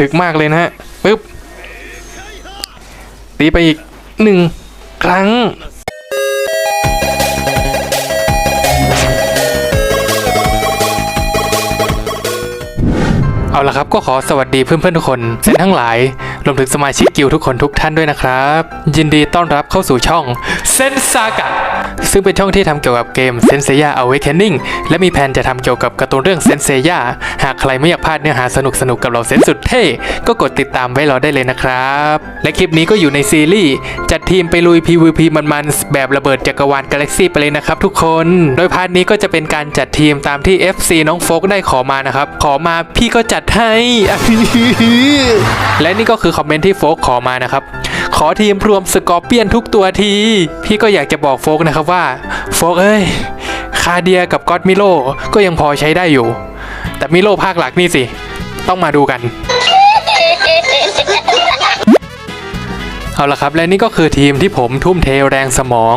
ถึกมากเลยนะฮะปึ๊บตีไปอีกหนึ่งครั้งเอาละครับก็ขอสวัสดีเพื่อนๆทุกคนเซนทั้งหลาย รวมถึงสมาชิกกิลทุกคนทุกท่านด้วยนะครับ ยินดีต้อนรับเข้าสู่ช่องเซนซากะซึ่งเป็นช่องที่ทำเกี่ยวกับเกมเซนเซีย Awakening และมีแผนจะทำเกี่ยวกับการ์ตูนเรื่องเซนเซียหากใครไม่อยากพลาดเนื้อหาสนุกๆกับเราเซนสุดเท่ก็กดติดตามไว้รอได้เลยนะครับ และคลิปนี้ก็อยู่ในซีรีส์จัดทีมไปลุย PVP มันๆแบบระเบิดจักรวาลกาแล็กซี่ไปเลยนะครับทุกคน โดยพาร์ทนี้ก็จะเป็นการจัดทีมตามที่ FC น้องโฟกได้ขอมานะครับ ขอมาพี่ก็จัดให้ และนี่ก็คืออมเมนต์ที่โฟกขอมานะครับ ขอทีมรวมสกอร์เปียนทุกตัวที พี่ก็อยากจะบอกโฟกนะครับว่า โฟกเอ้ย คาเดียกับก็อตมิโลก็ยังพอใช้ได้อยู่ แต่มิโลภาคหลักนี่สิ ต้องมาดูกันเอาละครับและนี่ก็คือทีมที่ผมทุ่มเทแรงสมอง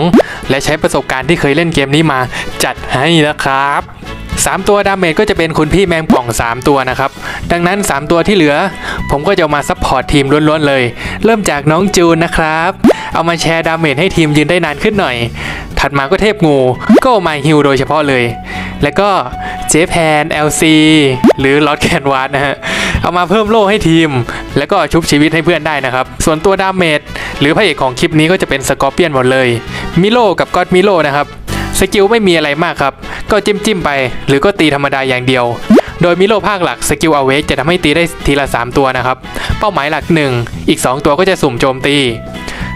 และใช้ประสบการณ์ที่เคยเล่นเกมนี้มาจัดให้นะครับ 3 ตัวดาเมจก็จะเป็นคุณพี่แมงป่อง 3 ตัวนะครับ ดังนั้น 3 ตัวที่เหลือ ผมก็จะมาซัพพอร์ตทีมล้วนๆเลย เริ่มจากน้องจูนนะครับ เอามาแชร์ดาเมจให้ทีมยืนได้นานขึ้นหน่อย ถัดมาก็เทพงู ก็มาฮิลโดยเฉพาะเลย แล้วก็เจแพน LC หรือลอตแคนวาสนะฮะเอามาเพิ่มโล่ให้ทีม แล้วก็ชุบชีวิตให้เพื่อนได้นะครับ ส่วนตัวดาเมจหรือพระเอกของคลิปนี้ก็จะเป็นสกอร์เปียนหมดเลยมิโลกับก็อดมิโลนะครับ สกิลไม่มีอะไรมากครับ ก็จิ้มจิ้มไป หรือก็ตีธรรมดาอย่างเดียว โดยมิโลภาคหลักสกิลเอาเวกจะทำให้ตีได้ทีละ 3 ตัวนะครับ เป้าหมายหลัก 1 อีก 2 ตัวก็จะสุ่มโจมตี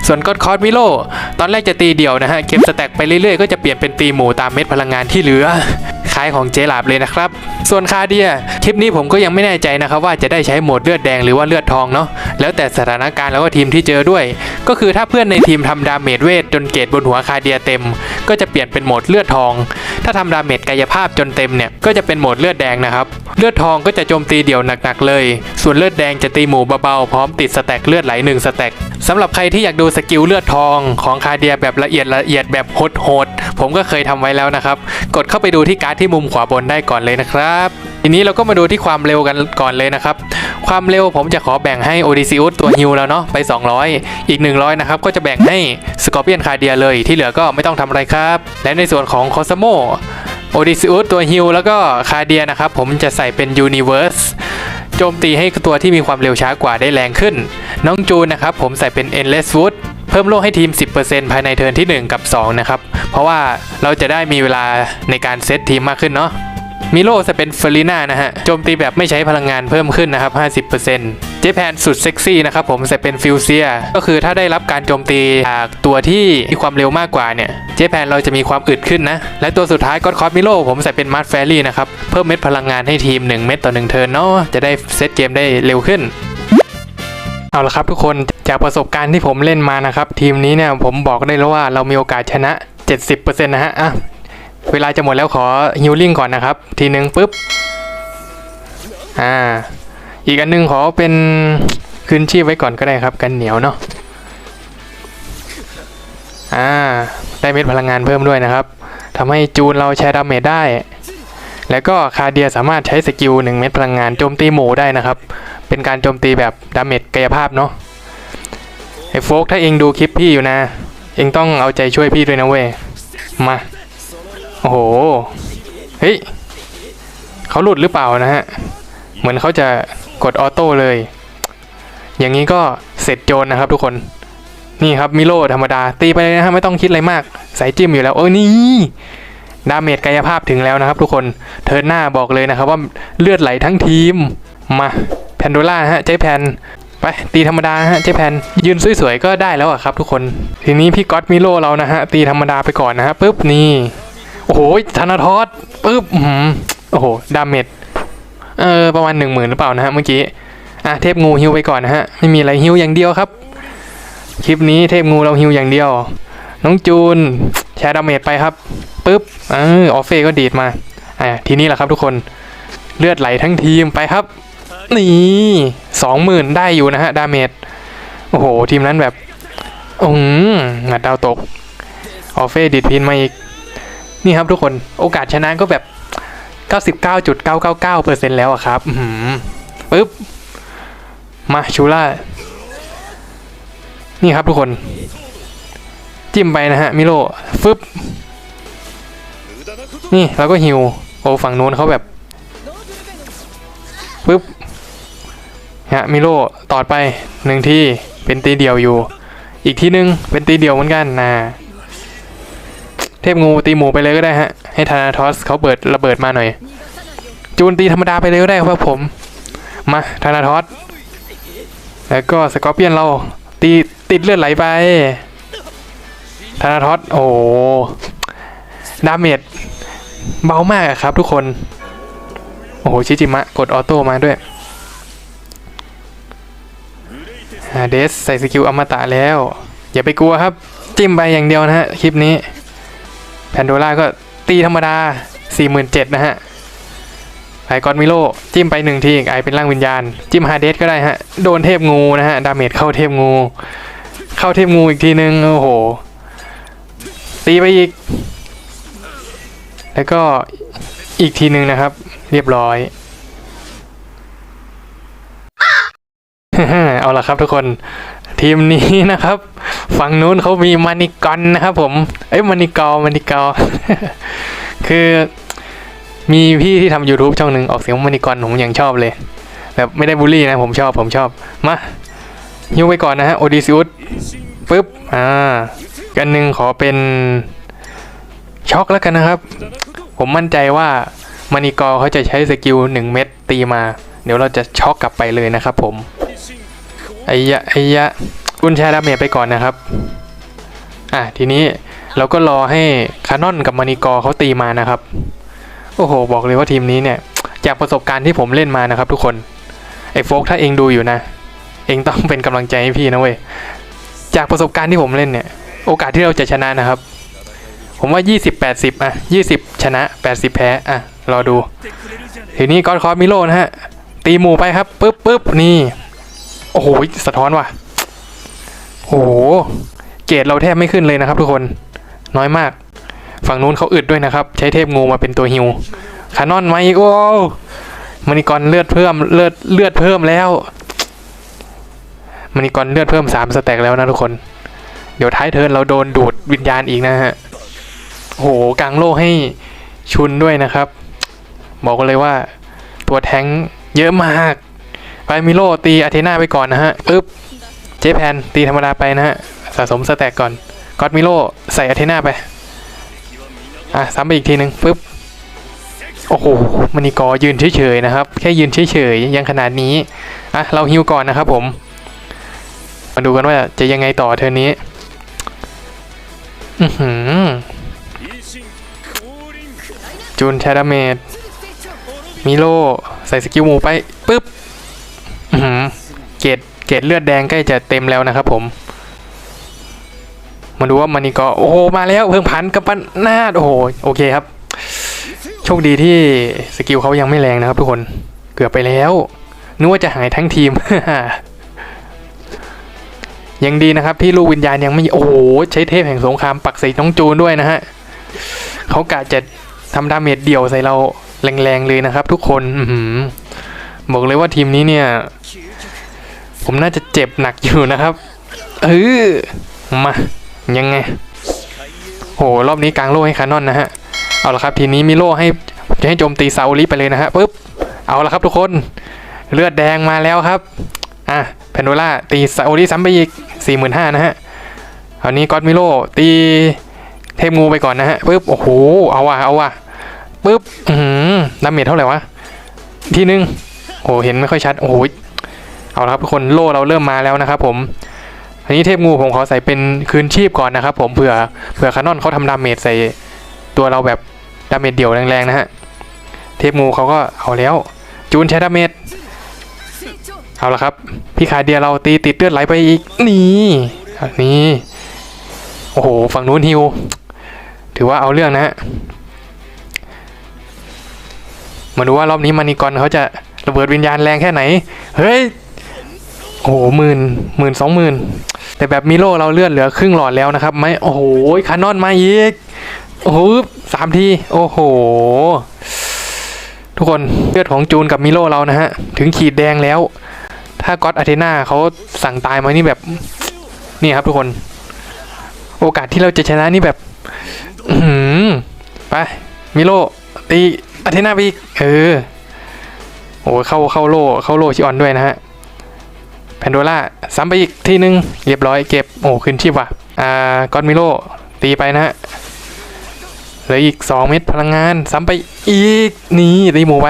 ส่วนก็อดคอร์สมิโล ตอนแรกจะตีเดี่ยวนะฮะเก็บสแต็กไปเรื่อยๆ ก็จะเปลี่ยนเป็นตีหมูตามเม็ดพลังงานที่เหลือ คล้ายของเจลาบเลยนะครับ ส่วนคาเดียคลิปนี้ผมก็ยังไม่แน่ใจนะครับว่าจะได้ใช้โหมดเลือดแดงหรือว่าเลือดทองเนาะแล้วแต่สถานการณ์แล้วก็ทีมที่เจอด้วย ก็คือถ้าเพื่อนในทีมทำดาเมจเวทจนเกรดบนหัวคาเดียเต็ม ก็จะเปลี่ยนเป็นโหมดเลือดทอง ถ้าทำดาเมจกายภาพจนเต็มเนี่ยก็จะเป็นโหมดเลือดแดงนะครับเลือดทองก็จะโจมตีเดี่ยวหนักๆเลย ส่วนเลือดแดงจะตีหมู่เบาๆพร้อมติดสแต็กเลือดไหลหนึ่งสแต็กสำหรับใครที่อยากดูสกิลเลือดทองของคาเดียแบบละเอียดละเอียดแบบโหดๆผมก็เคยทำไว้แล้วนะครับกดเข้าไปดูที่การ์ดที่มุมขวาบนได้ก่อนเลยนะครับ ทีนี้เราก็มาดูที่ความเร็วกันก่อนเลยนะครับ ความเร็วผมจะขอแบ่งให้โอดิซิอุสตัวฮิวแล้วเนาะไป 200 อีก 100 นะครับ ก็จะแบ่งให้สกอร์เปียนคาเดียเลยที่เหลือก็ไม่ต้องทำอะไรครับ และในส่วนของคอสโมโอดิซิอุสตัวฮิวแล้วก็คาเดียนะครับ ผมจะใส่เป็นยูนิเว r ร์สโจมตีให้ตัวที่มีความเร็วช้ากว่าได้แรงขึ้น น้องจูนนะครับผมใส่เป็น Endless Wood พิ่มโล่ให้ทีม 10%ภายในเทิร์นที่ 1 กับ 2 นะครับ เพราะว่าเราจะได้มีเวลาในการเซตทีมมากขึ้นเนาะมิโลจะเป็นเฟอร์ลิน่านะฮะ โจมตีแบบไม่ใช้พลังงานเพิ่มขึ้นนะครับ 50%เจแพนสุดเซ็กซี่นะครับผมใส่เป็นฟิวเซีย ก็คือถ้าได้รับการโจมตีจากตัวที่มีความเร็วมากกว่าเนี่ย เจแพนเราจะมีความอึดขึ้นนะ และตัวสุดท้ายก็คอสมิโลผมใส่เป็นมาร์ทแฟรี่นะครับ เพิ่มเม็ดพลังงานให้ทีม 1 เม็ดต่อ 1 เทิร์นเนาะ จะได้เซตเกมได้เร็วขึ้น เอาละครับทุกคนจากประสบการณ์ที่ผมเล่นมานะครับ ทีมนี้เนี่ยผมบอกได้แล้วว่าเรามีโอกาสชนะ 70%นะฮะอะเวลาจะหมดแล้วขอฮิลลิ่งก่อนนะครับ ทีหนึ่งปุ๊บอ่าอีกอันหนึงขอเป็นคืนชีพไว้ก่อนก็ได้ครับ กันเหนียวเนาะอ่าได้เม็ดพลังงานเพิ่มด้วยนะครับทำให้จูนเราใช้ดาเมจได้ แล้วก็คาเดียสามารถใช้สกิลหนึ่งเม็ดพลังงานโจมตีหมูได้นะครับ เป็นการโจมตีแบบดาเมจกายภาพเนาะไอ้โฟกถ้าเองดูคลิปพี่อยู่นะ เองต้องเอาใจช่วยพี่ด้วยนะเว้ยมา โอ้โห เฮ้ยเขาหลุดหรือเปล่านะฮะ เหมือนเขาจะกดออโต้เลย อย่างนี้ก็เสร็จโจรนะครับทุกคนนี่ครับมิโลธรรมดาตีไปเลยนะฮะไม่ต้องคิดอะไรมากสายจิ้มอยู่แล้วเออนี่ดาเมจกายภาพถึงแล้วนะครับ ทุกคนเทิร์นหน้าบอกเลยนะครับว่าเลือดไหลทั้งทีมมา แพนโดล่าฮะเจ๊แพนไปตีธรรมดาฮะเจ๊แพนยืนสวยๆก็ได้แล้วอะครับทุกคนทีนี้พี่ก๊อตมิโลเรานะฮะตีธรรมดาไปก่อนนะฮะปุ๊บนี่โอ้โหธนาทอสปึ๊บหือโอ้โหดาเมจเออประมาณหนึ่งหมื่นหรือเปล่านะฮะเมื่อกี้อะเทพงูฮิวไปก่อนนะฮะไม่มีอะไรฮิวอย่างเดียวครับ คลิปนี้เทพงูเราฮิวอย่างเดียว น้องจูนแชร์ดาเมจไปครับปึ๊บเออออฟเฟ่ก็ดีดมาอ่าทีนี้แหละครับทุกคนเลือดไหลทั้งทีมไปครับ นี่สองหมื่นได้อยู่นะฮะ ดาเมจ โอ้โห ทีมนั้นแบบ อืมหัดดาวตก ออเฟ่ดีดพินมาอีก นี่ครับทุกคน โอกาสชนะก็แบบ 99.999%แล้วอะครับ อื้อหือปึ๊บ มาชูล่า นี่ครับทุกคน จิ้มไปนะฮะ มิโลฟึบ นี่เราก็ฮิว โอ้ฝั่งนู้นเขาแบบปึ๊บ ฮะมิโลตอดไปหนึ่งที่เป็นตีเดียวอยู่ อีกทีนึงเป็นตีเดียวเหมือนกันนะเทพงูตีหมูไปเลยก็ได้ฮะ ให้ธนาทอสเขาเปิดระเบิดมาหน่อย จูนตีธรรมดาไปเลยก็ได้ครับผม มาธนาทอสแล้วก็สกอร์เปียนเราตีติดเลือดไหลไปธนาทอสโอ้ดาเมจเบามากครับทุกคน โอ้โห ชิจิมะ กดออโต้มาด้วย เดสใส่สกิลอมตะแล้ว อย่าไปกลัวครับ จิ้มไปอย่างเดียวนะฮะ คลิปนี้ แพนโดล่าก็ตีธรรมดา 47,000นะฮะไอกอนมิโลจิ้มไปหนึ่งทีไอเป็นร่างวิญญาณ จิ้มฮาเดสก็ได้ฮะ โดนเทพงูนะฮะ ดาเมจเข้าเทพงู เข้าเทพงูอีกทีนึง โอ้โห ตีไปอีก แล้วก็อีกทีหนึ่งนะครับ เรียบร้อย เอาละครับทุกคนทีมนี้นะครับ ฝั่งนู้นเขามีมานิกอนนะครับผม เอ้ยมานิกอมานิกอคือมีพี่ที่ทำ YouTube ช่องหนึ่งออกเสียงมานิกอนผมยังชอบเลย แบบไม่ได้บูลลี่นะ ผมชอบผมชอบ มาฮิวไปก่อนนะฮะโอดิซิอุสปึ๊บ อ่ากันหนึ่งขอเป็น ช็อกแล้วกันนะครับ ผมมั่นใจว่ามานิกอเขาจะใช้สกิลหนึ่งเม็ดตีมา เดี๋ยวเราจะช็อกกลับไปเลยนะครับผม ไอยะไอยะกุญแชร์ดาเมจไปก่อนนะครับ อะทีนี้เราก็รอให้คานอนกับมานิกอเขาตีมานะครับ โอ้โห บอกเลยว่าทีมนี้เนี่ย จากประสบการณ์ที่ผมเล่นมานะครับ ทุกคน ไอโฟกถ้าเองดูอยู่นะ เองต้องเป็นกำลังใจให้พี่นะเว้ย จากประสบการณ์ที่ผมเล่นเนี่ย โอกาสที่เราจะชนะนะครับ ผมว่า 20 80 อะ 20 ชนะ 80 แพ้ อะ รอดู ทีนี้กอดคอร์มิโลนะฮะ ตีหมู่ไปครับ ปึ๊บปึ๊บนี่ อ้โห สะท้อนว่ะ โอ้โห เกรดเราแทบไม่ขึ้นเลยนะครับทุกคน น้อยมาก ฝั่งนู้นเขาอึดด้วยนะครับ ใช้เทพงูมาเป็นตัวฮิวคานอนมาอีกโอ้มานิกรเลือดเพิ่มเลือดเลือดเพิ่มแล้วมานิกรเลือดเพิ่มสามสแต็กแล้วนะทุกคน เดี๋ยวท้ายเทิร์นเราโดนดูดวิญญาณอีกนะฮะโอ้โหกลางโลกให้ชุนด้วยนะครับ บอกเลยว่าตัวแท้งเยอะมาก ไปมิโลตีอาเทนาไปก่อนนะฮะปึ๊บเจแพนตีธรรมดาไปนะฮะสะสมสแต็กก่อนก็อดมิโลใส่อาเทนาไปอะซ้ำไปอีกทีหนึ่งปึ๊บโอ้โหมันนี่กอยืนเฉยๆนะครับ แค่ยืนเฉยๆยังขนาดนี้อะเราฮิวก่อนนะครับผมมาดูกันว่าจะยังไงต่อเทอร์นี้อือหือจูนชาดาเมดมิโลใส่สกิลหมูไปปึ๊บ เกรดเกรดเลือดแดงใกล้จะเต็มแล้วนะครับ ผม มาดูว่ามันนี่ก็โอ้โหมาแล้วเพิ่งพันกับปันหน้าโอ้โหโอเคครับ โชคดีที่สกิลเขายังไม่แรงนะครับ ทุกคนเกือบไปแล้วนึกว่าจะหายทั้งทีมยังดีนะครับที่ลูกวิญญาณยังไม่โอ้โหใช้เทพแห่งสงครามปักใส่น้องจูนด้วยนะฮะเขากะจะทำดาเมจเดี่ยวใส่เราแรงๆเลยนะครับ ทุกคนอืบอกเลยว่าทีมนี้เนี่ย ผมน่าจะเจ็บหนักอยู่นะครับ เออมายังไง โห รอบนี้กลางโล่ให้คานอนนะฮะ เอาละครับทีนี้มีโล่ให้จะให้โจมตีซาอุริไปเลยนะฮะปุ๊บ เอาละครับทุกคน เลือดแดงมาแล้วครับ อะแพนโดล่าตีซาอุริซ้ำไปอีกสี่หมื่นห้านะฮะคราวนี้ก็อดมิโลตีเทพงูไปก่อนนะฮะปุ๊บ โอ้โห เอาว่ะ เอาว่ะปุ๊บ อืมดาเมจเท่าไหร่วะ ทีนึงโอ้เห็นไม่ค่อยชัด โอ้โห เอาละครับทุกคนโล่เราเริ่มมาแล้วนะครับผมอันนี้เทพงูผมขอใส่เป็นคืนชีพก่อนนะครับ ผมเผื่อเผื่อคานอนเขาทำดาเมจใส่ตัวเราแบบดาเมจเดี่ยวแรงๆนะฮะเทพงูเขาก็เอาแล้ว จูนใช้ดาเมจเอาละครับ พี่ขาเดียเราตีติดเลือดไหลไปอีกนี่นี่โอ้โหฝั่งนู้นฮิว ถือว่าเอาเรื่องนะฮะมาดูว่ารอบนี้มานิกรเขาจะระเบิดวิญญาณแรงแค่ไหน เฮ้ย โอ้โหหมื่นหมื่นสองหมื่นแต่แบบมิโลเราเลื่อนเหลือครึ่งหลอดแล้วนะครับ ไม่โอ้โหคานอนมาอีกโอ้โหสามทีโอ้โห ทุกคนเลือดของจูนกับมิโลเรานะฮะ ถึงขีดแดงแล้ว ถ้าก็อตอาเทนาเขาสั่งตายมานี่แบบนี่ครับทุกคน โอกาสที่เราจะชนะนี่แบบไปมิโลตีอาเทนาไปอีกเออโอ้เข้าเข้าโลเข้าโลชิออนด้วยนะฮะ แพนโดล่าซ้ำไปอีกทีหนึ่งเรียบร้อยเก็บ โอ้ขึ้นชีพว่ะ อ่ากอนมิโลตีไปนะฮะเหลืออีก 2 เม็ดพลังงาน ซ้ำไปอีกนี่ตีหมูไป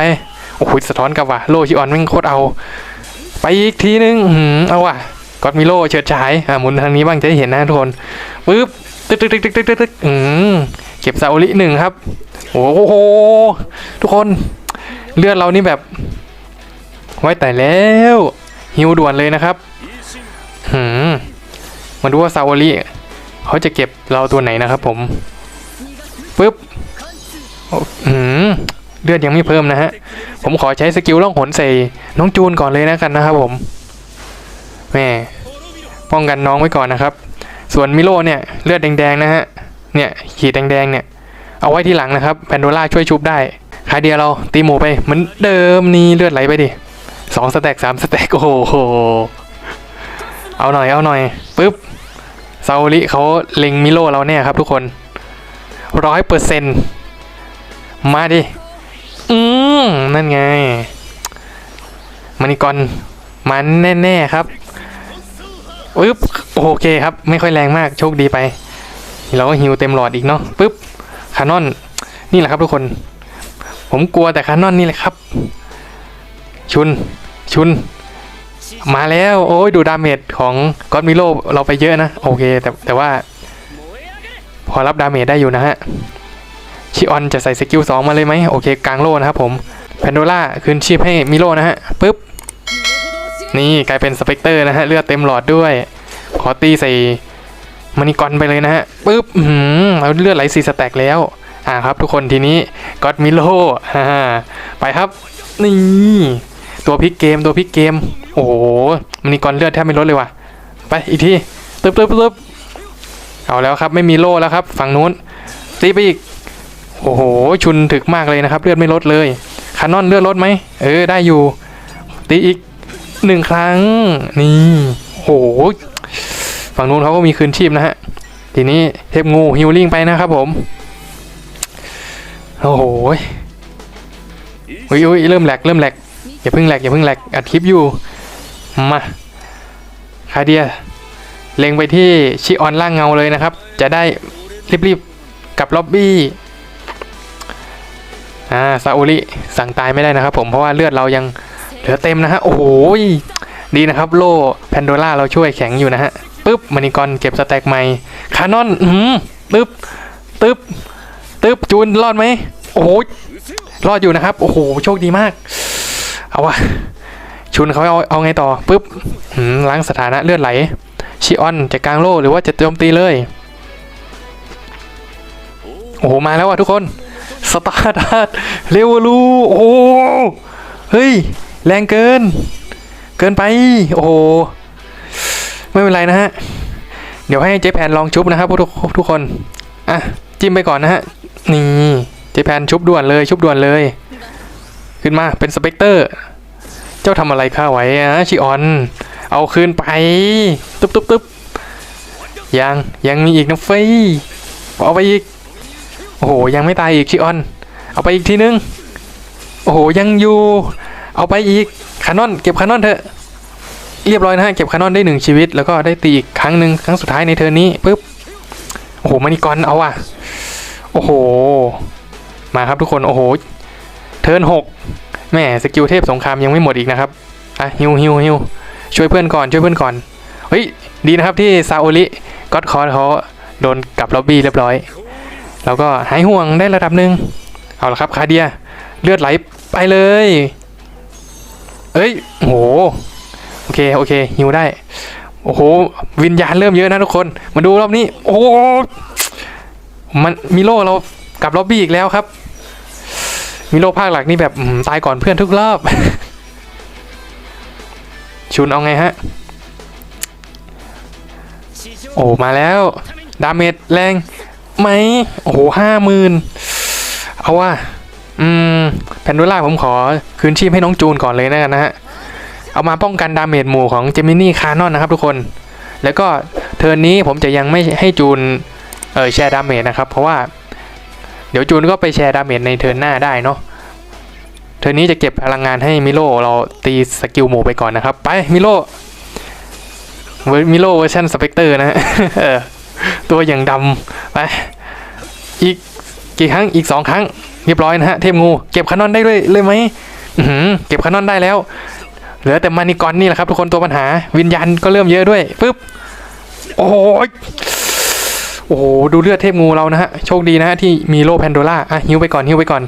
โอ้โหสะท้อนกลับว่ะ โลชิออนแม่งโคตรเอา ไปอีกทีนึงอื้อหือเอาว่ะกอดมิโลเฉิดฉายอ่าหมุนทางนี้บ้างจะได้เห็นนะทุกคนปึ๊บตึ๊กตึ๊กตึ๊กตึกตึกตึกตึกอืมเก็บซาโอริหนึ่งครับ โอ้โห ทุกคน เลือดเรานี่แบบ ไว้แต่แล้ว ฮิวด่วนเลยนะครับหืมมาดูว่าซาโอริเขาจะเก็บเราตัวไหนนะครับผมปึ๊บหืมเลือดยังไม่เพิ่มนะฮะ ผมขอใช้สกิลล่องหนใส่น้องจูนก่อนเลยนะกันนะครับผมแม่ป้องกันน้องไว้ก่อนนะครับ ส่วนมิโลเนี่ยเลือดแดงๆนะฮะ เนี่ยขีดแดงๆเนี่ย เอาไว้ที่หลังนะครับแพนโดล่าช่วยชุบได้คาเดียเราตีหมูไปเหมือนเดิมนี่เลือดไหลไปดิ สองสแต็กสามสแต็กโอ้โห เอาหน่อยเอาหน่อยปึ๊บซาโอริเขาเล็งมิโลเราเนี่ยครับทุกคนร้อยเปอร์เซ็นต์มาดิ อืมนั่นไง มานิกรมันแน่ ๆ ครับปึ๊บโอเคครับ ไม่ค่อยแรงมากโชคดีไป เราก็ฮิวเต็มหลอดอีกเนาะปึ๊บคานอน นี่แหละครับทุกคน ผมกลัวแต่คานอนนี่แหละครับ ชุน ชุน มาแล้ว โอ้ยดูดาเมจของก็อดมิโลเราไปเยอะนะ โอเค แต่แต่ว่า พอรับดาเมจได้อยู่นะฮะ ชิออนจะใส่สกิลสองมาเลยไหมโอเคกลางโลนะครับผมแพนโดล่าคืนชีพให้มิโลนะฮะปึ๊บ นี่กลายเป็นสเปกเตอร์นะฮะ เลือดเต็มหลอดด้วย ขอตีใส่มานิกอนไปเลยนะฮะปึ๊บหืมเราเลือดไหลสีสแต็กแล้วอ่าครับทุกคนทีนี้ก็อดมิโลฮ่าไปครับ นี่ ตัวพลิกเกมตัวพลิกเกม โอ้โหมานิกอนเลือดแทบไม่ลดเลยว่ะ ไปอีกทีตึ๊บตึ๊บตึ๊บเอาแล้วครับไม่มีโล่แล้วครับ ฝั่งนู้นตีไปอีก โอ้โห ชุนถึกมากเลยนะครับ เลือดไม่ลดเลยคานอนเลือดลดไหมเออได้อยู่ ตีอีกหนึ่งครั้ง นี่โหฝั่งนู้นเขาก็มีคืนชีพนะฮะ ทีนี้เทพงูฮิลลิ่งไปนะครับผม โอ้โหอุ้ยอุ้ยเริ่มแหลกเริ่มแหลก อย่าเพิ่งแหลกอย่าเพิ่งแหลกอัดคลิปอยู่ มาคาเดีย เล็งไปที่ชิออนล่างเงาเลยนะครับ จะได้รีบๆกับล็อบบี้อ่าซาอุริสั่งตายไม่ได้นะครับผมเพราะว่าเลือดเรายังเหลือเต็มนะฮะ โอ้โหดีนะครับโล่แพนโดล่าเราช่วยแข็งอยู่นะฮะปึ๊บมานิกรเก็บสแต็กใหม่คานอนอืมตึ๊บตึ๊บตึ๊บจูนรอดไหมโอ้โหรอดอยู่นะครับ โอ้โห โชคดีมาก เอาวะชุนเขาเอาเอาไงต่อปึ๊บล้างสถานะเลือดไหล ชิออนจะกลางโล่หรือว่าจะโจมตีเลย โอ้โห มาแล้วอะทุกคน สตาร์ดัตเรวลูโอ้เฮ้ย แรงเกิน เกินไป โอ้โห ไม่เป็นไรนะฮะ เดี๋ยวให้เจแพนลองชุบนะครับทุกทุกคน อะ จิ้มไปก่อนนะฮะ นี่ เจแพนชุบด่วนเลย ชุบด่วนเลย ขึ้นมาเป็นสเปกเตอร์ เจ้าทำอะไรข้าไว้อะชิออน เอาคืนไป ตุ๊บตุ๊บตุ๊บยัง ยังมีอีกนะเฟยเอาไปอีก โอ้โห ยังไม่ตายอีกชิออน เอาไปอีกทีนึง โอ้โห ยังอยู่ เอาไปอีกคานอน เก็บคานอนเถอะเรียบร้อยนะฮะเก็บคานอนได้หนึ่งชีวิต แล้วก็ได้ตีอีกครั้งหนึ่งครั้งสุดท้ายในเทอร์นี้ปุ๊บโอ้โหมานิกรเอาอะ โอ้โห มาครับทุกคน โอ้โห เทิร์นหกแม่สกิลเทพสงครามยังไม่หมดอีกนะครับอะฮิวฮิวฮิวช่วยเพื่อนก่อนช่วยเพื่อนก่อนเฮ้ยดีนะครับที่ซาโอริก็อดคอร์เขาโดนกลับล็อบบี้เรียบร้อย แล้วก็หายห่วงได้ระดับหนึ่งเอาละครับคาเดียเลือดไหลไปเลยเอ้ยโอ้โหโอเคโอเคฮิวได้โอ้โหวิญญาณเริ่มเยอะนะทุกคน มาดูรอบนี้ โอ้โหมันมิโลเรากลับล็อบบี้อีกแล้วครับ มิโลภาคหลักนี่แบบตายก่อนเพื่อนทุกรอบ ชุนเอาไงฮะ โอ้มาแล้ว ดาเมจแรงไหม โอ้โหห้าหมื่นเอาว่าอืมแพนโดล่าผมขอคืนชีพให้น้องจูนก่อนเลยนะกันนะฮะ เอามาป้องกันดาเมจหมู่ของเจมินี่คานอนนะครับทุกคน แล้วก็เทิร์นนี้ผมจะยังไม่ให้จูนเออแชร์ดาเมจนะครับ เพราะว่า เดี๋ยวจูนก็ไปแชร์ดาเมจในเทิร์นหน้าได้เนาะเทิร์นนี้จะเก็บพลังงานให้มิโลเราตีสกิลหมู่ไปก่อนนะครับ ไปมิโลเวอร์มิโลเวอร์ชันสเปกเตอร์นะฮะตัวอย่างดำไปอีกกี่ครั้งอีกสองครั้งเรียบร้อยนะฮะเทพงูเก็บคานอนได้เลยเลยไหมเก็บคานอนได้แล้ว เหลือแต่มานิกอนนี่แหละครับทุกคนตัวปัญหาวิญญาณก็เริ่มเยอะด้วยปึ๊บโอ้โห โอ้โหดูเลือดเทพงูเรานะฮะโชคดีนะฮะที่มีโลแพนโดล่าอะฮิวไปก่อนฮิวไปก่อน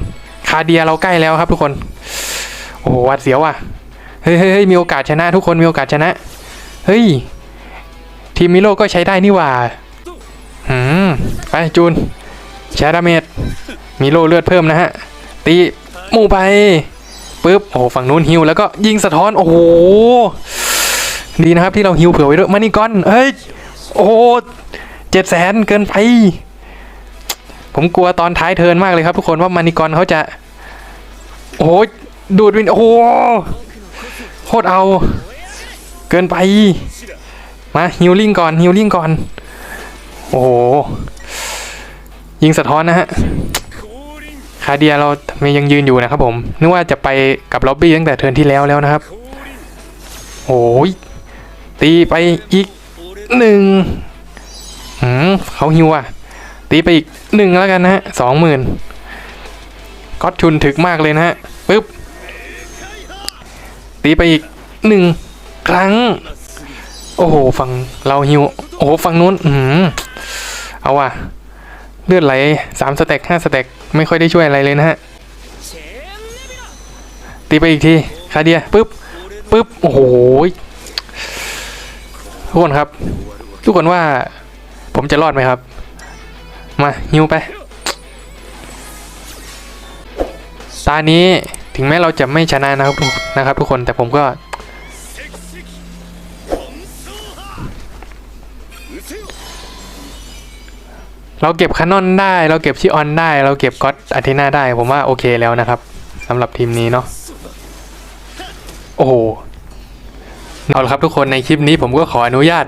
คาเดียเราใกล้แล้วครับทุกคน โอ้โหวัดเสียวอะเฮ้ยเฮ้ยเฮ้ยมีโอกาสชนะ ทุกคนมีโอกาสชนะ เฮ้ย ทีมมิโลก็ใช้ได้นี่หว่าหืมไปจูนแชร์ดาเมจมิโลเลือดเพิ่มนะฮะ ตีหมู่ไปปึ๊บโอ้ฝั่งนู้นฮิวแล้วก็ยิงสะท้อน โอ้โหดีนะครับที่เราฮิวเผื่อไว้ด้วยมานี่ก้อนเฮ้ยโอ้ เจ็ดแสนเกินไป ผมกลัวตอนท้ายเทินมากเลยครับ ทุกคนว่ามานิกรเขาจะ โอ้โหดูดวิน โอ้โหโคตรเอา เกินไป มาฮิลลิ่งก่อนฮิลลิ่งก่อน โอ้โห ยิงสะท้อนนะฮะคาเดียเรายังยืนอยู่นะครับผมนึกว่าจะไปกับล็อบบี้ตั้งแต่เทินที่แล้วแล้วนะครับโอ้ยตีไปอีกหนึ่ง หืมเขาฮิวอะ ตีไปอีกหนึ่งแล้วกันนะฮะสองหมื่นก็ชุนถึกมากเลยนะฮะปึ๊บ ตีไปอีกหนึ่งครั้ง โอ้โหฝั่งเราฮิว โอ้โหฝั่งนู้น อืมเอาว่ะ เลือดไหลสามสเต็กห้าสเต็กไม่ค่อยได้ช่วยอะไรเลยนะฮะ ตีไปอีกที คาเดียปึ๊บปึ๊บ โอ้โหทุกคนครับ ทุกคนว่า ผมจะรอดไหมครับ มาฮิวไป ตานี้ถึงแม้เราจะไม่ชนะนะครับทุกนะครับ ทุกคนแต่ผมก็เราเก็บคานอนได้ เราเก็บชิออนได้ เราเก็บก็อตอาเทนาได้ ผมว่าโอเคแล้วนะครับสำหรับทีมนี้เนาะโอ้โห เอาละครับทุกคนในคลิปนี้ผมก็ขออนุญาต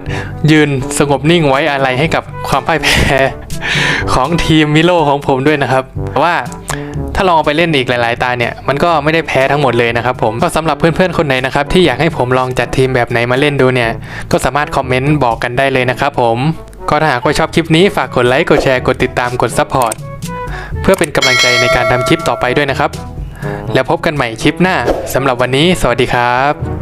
ยืนสงบนิ่งไว้อะไรให้กับความพ่ายแพ้ของทีมมิโลของผมด้วยนะครับแต่ว่าถ้าลองไปเล่นอีกหลาย ๆ ตาเนี่ยมันก็ไม่ได้แพ้ทั้งหมดเลยนะครับผมก็สำหรับเพื่อน ๆ คนไหนนะครับที่อยากให้ผมลองจัดทีมแบบไหนมาเล่นดูเนี่ย ก็สามารถคอมเมนต์บอกกันได้เลยนะครับผมก็ถ้าหากว่าชอบคลิปนี้ฝากกดไลค์กดแชร์กดติดตามกดซัพพอร์ตเพื่อเป็นกำลังใจในการทำคลิปต่อไปด้วยนะครับ แล้วพบกันใหม่คลิปหน้าสำหรับวันนี้ สวัสดีครับ